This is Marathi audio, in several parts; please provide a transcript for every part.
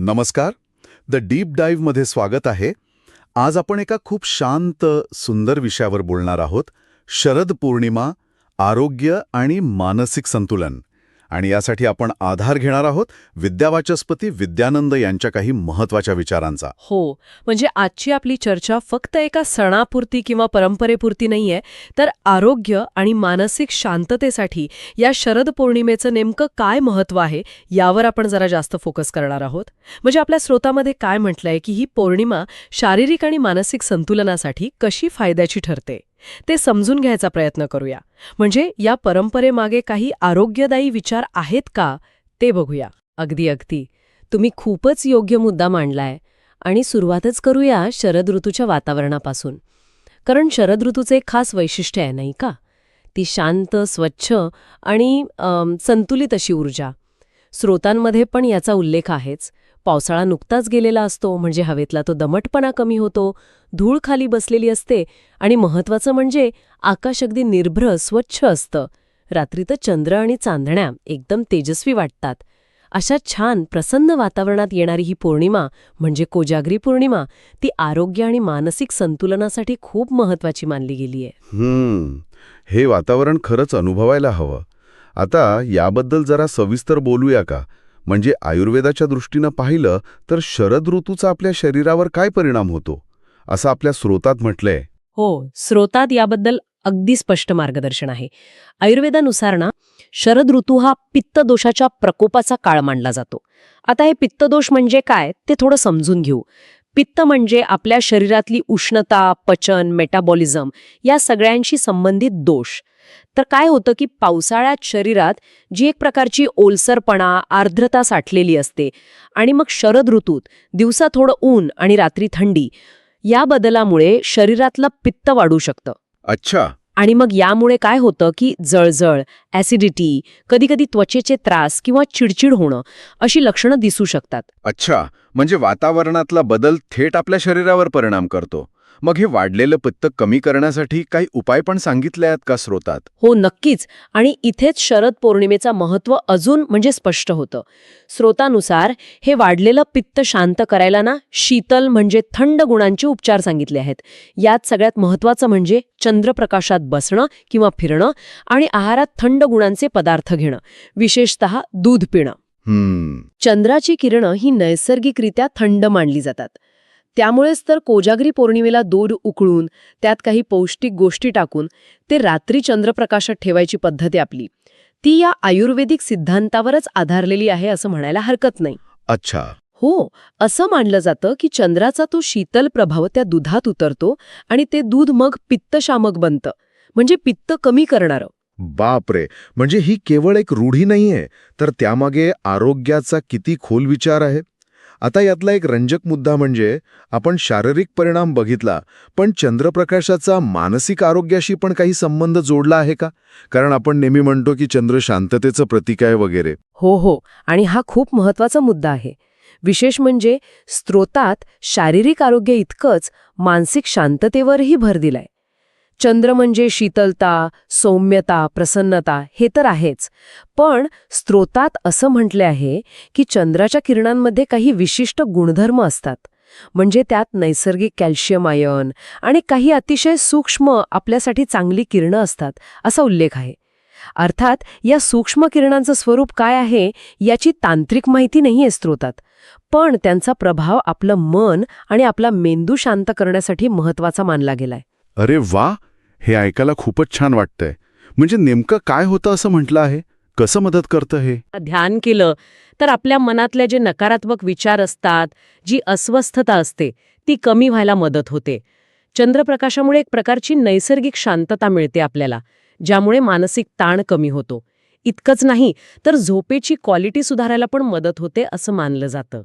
नमस्कार. द डीप डाईव्हमध्ये स्वागत आहे. आज आपण एका खूप शांत सुंदर विषयावर बोलणार आहोत. शरद पौर्णिमा आरोग्य आणि मानसिक संतुलन. आणि यासाठी आपण आधार घेणार आहोत विद्यावाचस्पती विद्यानंद यांच्या काही महत्त्वाच्या विचारांचा. हो म्हणजे आजची आपली चर्चा फक्त एका सणापुरती किंवा परंपरेपुरती नाहीये तर आरोग्य आणि मानसिक शांततेसाठी या शरद पौर्णिमेचं नेमकं काय महत्त्व आहे यावर आपण जरा जास्त फोकस करणार आहोत. म्हणजे आपल्या स्रोतामध्ये काय म्हटलंय की ही पौर्णिमा शारीरिक आणि मानसिक संतुलनासाठी कशी फायद्याची ठरते? ते समजून घ्यायचा प्रयत्न करूया. म्हणजे या परंपरेमागे काही आरोग्यदायी विचार आहेत का ते बघूया. अगदी अगदी. तुम्ही खूपच योग्य मुद्दा मांडलाय आणि सुरुवातच करूया शरद ऋतूच्या वातावरणापासून. कारण शरद ऋतूचं एक खास वैशिष्ट्य आहे नाही का? ती शांत स्वच्छ आणि संतुलित अशी ऊर्जा. स्रोतांमध्ये पण याचा उल्लेख आहेच. पावसाळा नुकताच गेलेला असतो म्हणजे हवेतला तो दमटपणा कमी होतो धूळ खाली बसलेली असते आणि महत्वाचं म्हणजे आकाश अगदी निर्भ्र स्वच्छ असतं. रात्री तर चंद्र आणि चांदण्या एकदम तेजस्वी वाटतात. अशा छान प्रसन्न वातावरणात येणारी ही पौर्णिमा म्हणजे कोजागरी पौर्णिमा ती आरोग्य आणि मानसिक संतुलनासाठी खूप महत्वाची मानली गेली आहे. हम्म. हे वातावरण खरंच अनुभवायला हवं. आता याबद्दल जरा सविस्तर बोलूया का? म्हणजे आयुर्वेदाच्या दृष्टीनं पाहिलं तर शरद ऋतूचा आपल्या शरीरावर काय परिणाम होतो? असं आपल्या स्रोतात म्हटलंय. हो स्रोतात याबद्दल अगदी स्पष्ट मार्गदर्शन आहे. आयुर्वेदानुसार ना शरद ऋतू हा पित्तदोषाच्या प्रकोपाचा काळ मानला जातो. आता हे पित्तदोष म्हणजे काय ते थोडं समजून घेऊ. पित्त म्हणजे आपल्या शरीरातली उष्णता पचन मेटाबॉलिझम या सगळ्यांशी संबंधित दोष. तर काय होतं की पावसाळ्यात शरीरात जी एक प्रकारची ओलसरपणा आर्द्रता साठलेली असते आणि मग शरद ऋतूत दिवसा थोडं ऊन आणि रात्री थंडी या बदलामुळे शरीरातलं पित्त वाढू शकतं. अच्छा. आणि मग यामुळे काय होतं की जळजळ ॲसिडिटी कधीकधी त्वचेचे त्रास किंवा चिडचिड होणं अशी लक्षणं दिसू शकतात. अच्छा. म्हणजे वातावरणातला बदल थेट आपल्या शरीरावर परिणाम करतो. मग हे वाढलेलं पित्त कमी करण्यासाठी काही उपाय पण सांगितले आहेत का स्रोतात? हो नक्कीच. आणि इथेच शरद पौर्णिमेचा महत्त्व अजून म्हणजे स्पष्ट होतं. स्रोतानुसार हे वाढलेलं पित्त शांत करायला ना शीतल म्हणजे थंड गुणांचे उपचार सांगितले आहेत. यात सगळ्यात महत्त्वाचं म्हणजे चंद्रप्रकाशात बसणं किंवा फिरणं आणि आहारात थंड गुणांचे पदार्थ घेणं विशेषतः दूध पिणं. चंद्राची किरणं ही नैसर्गिकरित्या थंड मानली जातात. त्यामुळेच तर कोजागरी पौर्णिमेला दूध उकळून त्यात काही पौष्टिक गोष्टी टाकून ते रात्री चंद्रप्रकाशात ठेवायची पद्धत आहे आपली. ती या आयुर्वेदिक सिद्धांतावरच आधारलेली आहे असं म्हणायला हरकत नाही. अच्छा. हो असं मानलं जातं की चंद्राचा तो शीतल प्रभाव त्या दुधात उतरतो आणि ते दूध मग पित्तशामक बनतं. म्हणजे पित्त कमी करणारं. बापरे! म्हणजे ही केवळ एक रूढी नाहीये तर त्यामागे आरोग्याचा किती खोल विचार आहे? आता यातला एक रंजक मुद्दा म्हणजे आपण शारीरिक परिणाम बघितला पण चंद्रप्रकाशाचा मानसिक आरोग्याशी पण काही संबंध जोडला आहे का? कारण आपण नेहमी म्हणतो की चंद्र शांततेचं प्रतीक आहे वगैरे. हो हो. आणि हा खूप महत्त्वाचा मुद्दा आहे. विशेष म्हणजे स्त्रोतात शारीरिक आरोग्य इतकंच मानसिक शांततेवरही भर दिलाय. चंद्र म्हणजे शीतलता सौम्यता प्रसन्नता हे तर आहेच. पण स्त्रोतात असं म्हटले आहे की चंद्राच्या किरणांमध्ये काही विशिष्ट गुणधर्म असतात. म्हणजे त्यात नैसर्गिक कॅल्शियम आयन आणि काही अतिशय सूक्ष्म आपल्यासाठी चांगली किरणं असतात असा उल्लेख आहे. अर्थात या सूक्ष्म किरणांचं स्वरूप काय आहे याची तांत्रिक माहिती नाहीये स्त्रोतात. पण त्यांचा प्रभाव आपलं मन आणि आपला मेंदू शांत करण्यासाठी महत्त्वाचा मानला गेलाय अरे वा! हे ऐकायला खूपच छान वाटतंय. म्हणजे नेमकं काय होतं असं म्हटलं आहे? कसं मदत करतं हे? ध्यान केलं तर आपल्या मनातले जे नकारात्मक विचार असतात जी अस्वस्थता असते ती कमी व्हायला मदत होते. चंद्रप्रकाशामुळे एक प्रकारची नैसर्गिक शांतता मिळते आपल्याला ज्यामुळे मानसिक ताण कमी होतो. इतकंच नाही तर झोपेची क्वालिटी सुधारायला पण मदत होते असं मानलं जातं.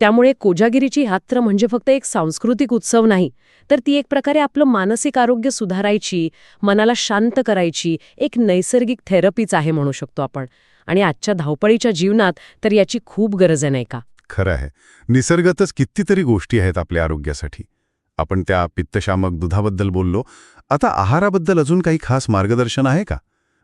त्यामुळे कोजागिरीची यात्रा म्हणजे फक्त एक सांस्कृतिक उत्सव नाही तर ती एक प्रकारे आपलं मानसिक आरोग्य सुधारायची मनाला शांत करायची एक नैसर्गिक थेरपीच आहे म्हणू शकतो आपण. आणि आजच्या धावपळीच्या जीवनात तर याची खूप गरज आहे नाही का? खरं आहे. निसर्गातच कितीतरी गोष्टी आहेत आपल्या आरोग्यासाठी. आपण त्या पित्तशामक दुधाबद्दल बोललो. आता आहाराबद्दल अजून काही खास मार्गदर्शन आहे का?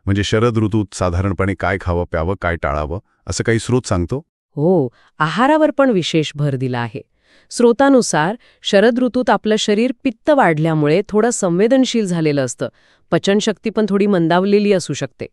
म्हणजे शरद ऋतूत साधारणपणे काय खावं प्यावं काय टाळावं असं काही स्रोत सांगतो? हो आहारावर पण विशेष भर दिला आहे. स्रोतानुसार शरद ऋतूत आपलं शरीर पित्त वाढल्यामुळे थोडं संवेदनशील झालेलं असतं. पचनशक्ती पण थोडी मंदावलेली असू शकते.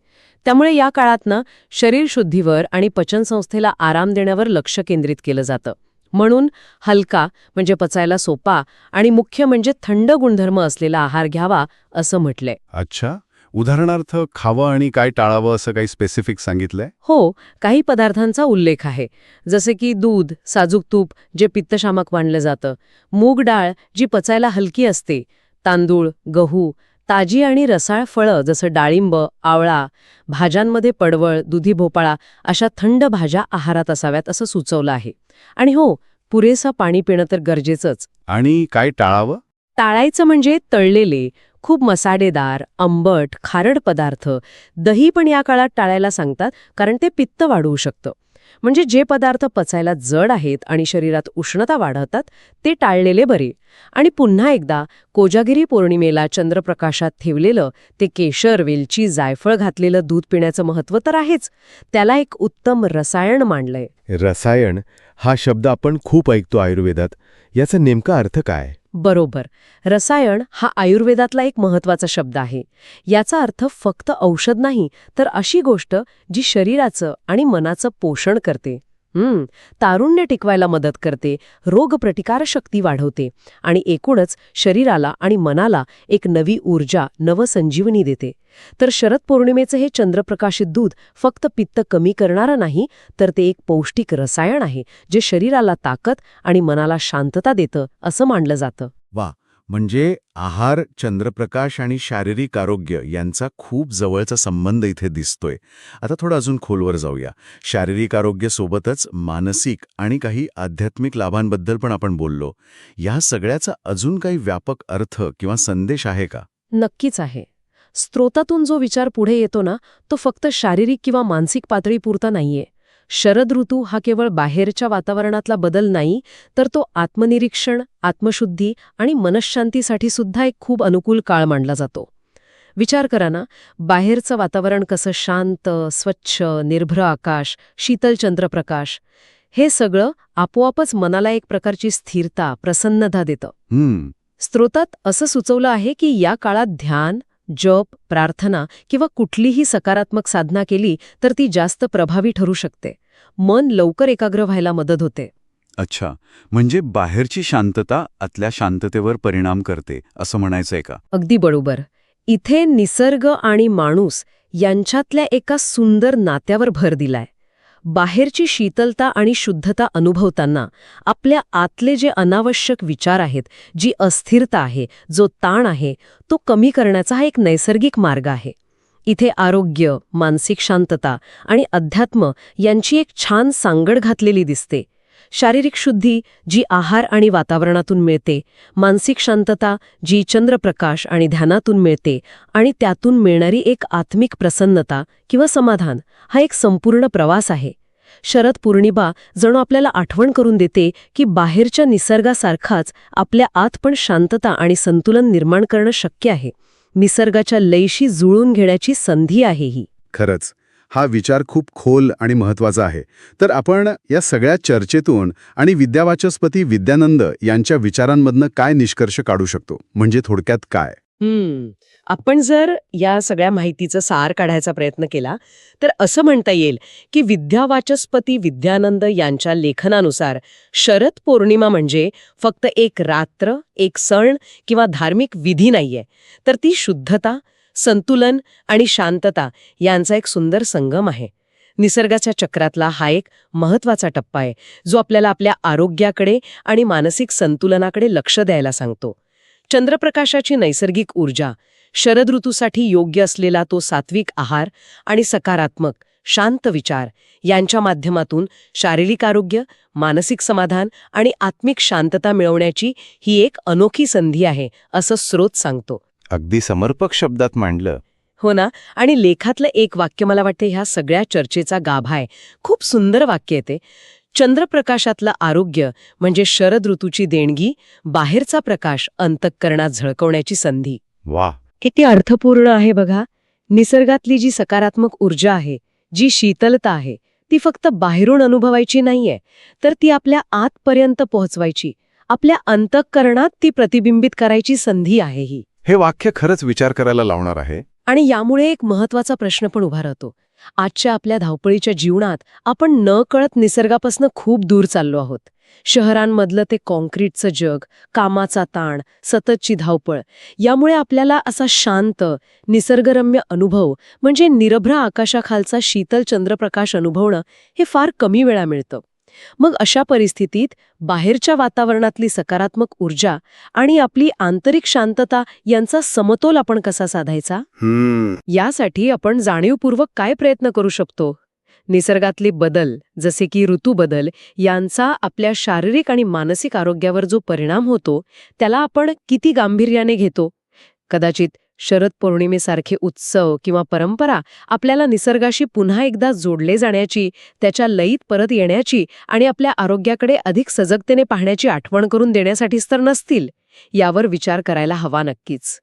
त्यामुळे या काळात ना शरीरशुद्धीवर आणि पचनसंस्थेला आराम देण्यावर लक्ष केंद्रित केलं जातं. म्हणून हलका म्हणजे पचायला सोपा आणि मुख्य म्हणजे थंड गुणधर्म असलेला आहार घ्यावा असं म्हटलंय. अच्छा. उदाहरणार्थ खावं आणि काय टाळावं असं काही स्पेसिफिक सांगितलंय? हो काही पदार्थांचा उल्लेख आहे. जसे की दूध साजूक तूप जे पित्तशामक मानलं जातं. मूग डाळ जी पचायला हलकी असते. तांदूळ गहू ताजी आणि रसाळ फळं जसं डाळिंब आवळा भाज्यांमध्ये पडवळ दुधी भोपाळा अशा थंड भाज्या आहारात असाव्यात असं सुचवलं आहे. आणि हो पुरेसा पाणी पिणं तर गरजेचंच. आणि काय टाळावं? टाळायचं म्हणजे तळलेले खूप मसाडेदार आंबट खारड पदार्थ दही पण या काळात टाळायला सांगतात कारण ते पित्त वाढवू शकतं. म्हणजे जे पदार्थ पचायला जड आहेत आणि शरीरात उष्णता वाढवतात ते टाळलेले बरे. आणि पुन्हा एकदा कोजागिरी पौर्णिमेला चंद्रप्रकाशात ठेवलेलं ते केशर वेलची जायफळ घातलेलं दूध पिण्याचं महत्त्व तर आहेच. त्याला एक उत्तम रसायन मांडलंय. रसायन हा शब्द आपण खूप ऐकतो आयुर्वेदात. याचा नेमका अर्थ काय? बरोबर. रसायन हा आयुर्वेदातला एक महत्त्वाचा शब्द आहे. याचा अर्थ फक्त औषध नाही तर अशी गोष्ट जी शरीराचं आणि मनाचं पोषण करते. हम्म तारुण्य टिकवायला मदत करते रोगप्रतिकारशक्ती वाढवते आणि एकूणच शरीराला आणि मनाला एक नवी ऊर्जा नवसंजीवनी देते. तर शरद पौर्णिमेचं हे चंद्रप्रकाशित दूध फक्त पित्त कमी करणारं नाही तर ते एक पौष्टिक रसायन आहे जे शरीराला ताकद आणि मनाला शांतता देतं असं मानलं जातं. वा म्हणजे आहार चंद्रप्रकाश आणि शारीरिक आरोग्य यांचा खूप जवळचा संबंध इथे दिसतोय. आता थोडं अजून खोलवर जाऊया. शारीरिक आरोग्यासोबतच मानसिक आणि काही आध्यात्मिक लाभांबद्दल पण आपण बोललो. या सगळ्याचा अजून काही व्यापक अर्थ किंवा संदेश आहे का? नक्कीच आहे. स्त्रोतातून जो विचार पुढे येतो ना तो फक्त शारीरिक किंवा मानसिक पातळीपुरता नाहीये. शरद ऋतू हा केवळ बाहेरच्या वातावरणातला बदल नाही तर तो आत्मनिरीक्षण आत्मशुद्धी आणि मनशांतीसाठी सुद्धा एक खूप अनुकूल काळ मानला जातो. विचार करा ना बाहेरचं वातावरण कसं शांत स्वच्छ निर्भ्र आकाश शीतल चंद्रप्रकाश हे सगळं आपोआपच मनाला एक प्रकारची स्थिरता प्रसन्नता देतं. स्त्रोतात असं सुचवलं आहे की या काळात ध्यान जप प्रार्थना किंवा कुठलीही सकारात्मक साधना केली तर ती जास्त प्रभावी ठरू शकते. मन लवकर एकाग्र व्हायला मदत होते. अच्छा. म्हणजे बाहेरची शांतता आतल्या शांततेवर परिणाम करते असं म्हणायचंय का? अगदी बरोबर. इथे निसर्ग आणि माणूस यांच्यातल्या एका सुंदर नात्यावर भर दिलाय. बाहेरची शीतलता आणि शुद्धता अनुभवताना आपल्या आतले जे अनावश्यक विचार आहेत जी अस्थिरता आहे जो ताण आहे तो कमी करण्याचा हा एक नैसर्गिक मार्ग आहे. इथे आरोग्य मानसिक शांतता आणि अध्यात्म यांची एक छान सांगड घातलेली दिसते. शारीरिक शुद्धी जी आहार आणि वातावरणातून मिळते मानसिक शांतता जी चंद्रप्रकाश आणि ध्यानातून मिळते आणि त्यातून मिळणारी एक आत्मिक प्रसन्नता किंवा समाधान हा एक संपूर्ण प्रवास आहे. शरद पौर्णिमा जणू आपल्याला आठवण करून देते की बाहेरच्या निसर्गासारखाच आपल्या आत पण शांतता आणि संतुलन निर्माण करणं शक्य आहे. निसर्गाच्या लयशी जुळून घेण्याची संधी आहे ही. खरंच हा विचार खूप खोल आणि महत्त्वाचा आहे. तर आपण या सगळ्या चर्चेतून आणि विद्यावाचस्पती विद्यानंद यांच्या विचारांमधनं काय निष्कर्ष काढू शकतो? म्हणजे थोडक्यात काय? हम्म. आपण जर या सगळ्या माहितीचा सार काढायचा प्रयत्न केला तर असं म्हणता येईल की विद्यावाचस्पती विद्यानंद यांच्या लेखनानुसार शरद पौर्णिमा म्हणजे फक्त एक रात्र एक सण किंवा धार्मिक विधी नाहीये. तर ती शुद्धता संतुलन आणि शांतता यांचा एक सुंदर संगम आहे. निसर्गाच्या चक्रातला हा एक महत्त्वाचा टप्पा आहे जो आपल्याला आपल्या आरोग्याकडे आणि मानसिक संतुलनाकडे लक्ष द्यायला सांगतो. चंद्रप्रकाशाची नैसर्गिक ऊर्जा शरद ऋतूसाठी योग्य असलेला तो सात्विक आहार आणि सकारात्मक शांत विचार यांच्या माध्यमातून शारीरिक आरोग्य मानसिक समाधान आणि आत्मिक शांतता मिळवण्याची ही एक अनोखी संधी आहे असं स्रोत सांगतो. अगदी समर्पक शब्दात मांडलं. हो ना? आणि लेखातलं एक वाक्य मला वाटते ह्या सगळ्या चर्चेचा गाभा आहे. खूप सुंदर वाक्य येते चंद्रप्रकाशातलं आरोग्य म्हणजे शरद ऋतूची देणगी बाहेरचा प्रकाश अंतःकरणात झळकवण्याची संधी. वा किती अर्थपूर्ण आहे बघा. निसर्गातली जी सकारात्मक ऊर्जा आहे जी शीतलता आहे ती फक्त बाहेरून अनुभवायची नाहीये तर ती आपल्या आतपर्यंत पोहोचवायची. आपल्या अंतःकरणात ती प्रतिबिंबित करायची संधी आहे ही. हे वाक्य खरंच विचार करायला लावणार आहे? आणि यामुळे एक महत्त्वाचा प्रश्न पण उभा राहतो. आजच्या आपल्या धावपळीच्या जीवनात आपण न कळत निसर्गापासून खूप दूर चाललो आहोत. शहरांमधलं ते कॉन्क्रीटचं जग कामाचा ताण सततची धावपळ यामुळे आपल्याला असा शांत निसर्गरम्य अनुभव म्हणजे निरभ्र आकाशाखालचा शीतल चंद्रप्रकाश अनुभवणं हे फार कमी वेळा मिळतं. मग अशा परिस्थितीत बाहेरच्या वातावरणातली सकारात्मक ऊर्जा आणि आपली आंतरिक शांतता यांचा समतोल आपण कसा साधायचा? यासाठी आपण जाणीवपूर्वक काय प्रयत्न करू शकतो? निसर्गातले बदल जसे की ऋतूबदल यांचा आपल्या शारीरिक आणि मानसिक आरोग्यावर जो परिणाम होतो त्याला आपण किती गांभीर्याने घेतो? कदाचित शरद पौर्णिमेसारखे उत्सव किंवा परंपरा आपल्याला निसर्गाशी पुन्हा एकदा जोडले जाण्याची त्याच्या लयीत परत येण्याची आणि आपल्या आरोग्याकडे अधिक सजगतेने पाहण्याची आठवण करून देण्यासाठीच तर नसतील यावर विचार करायला हवा नक्कीच.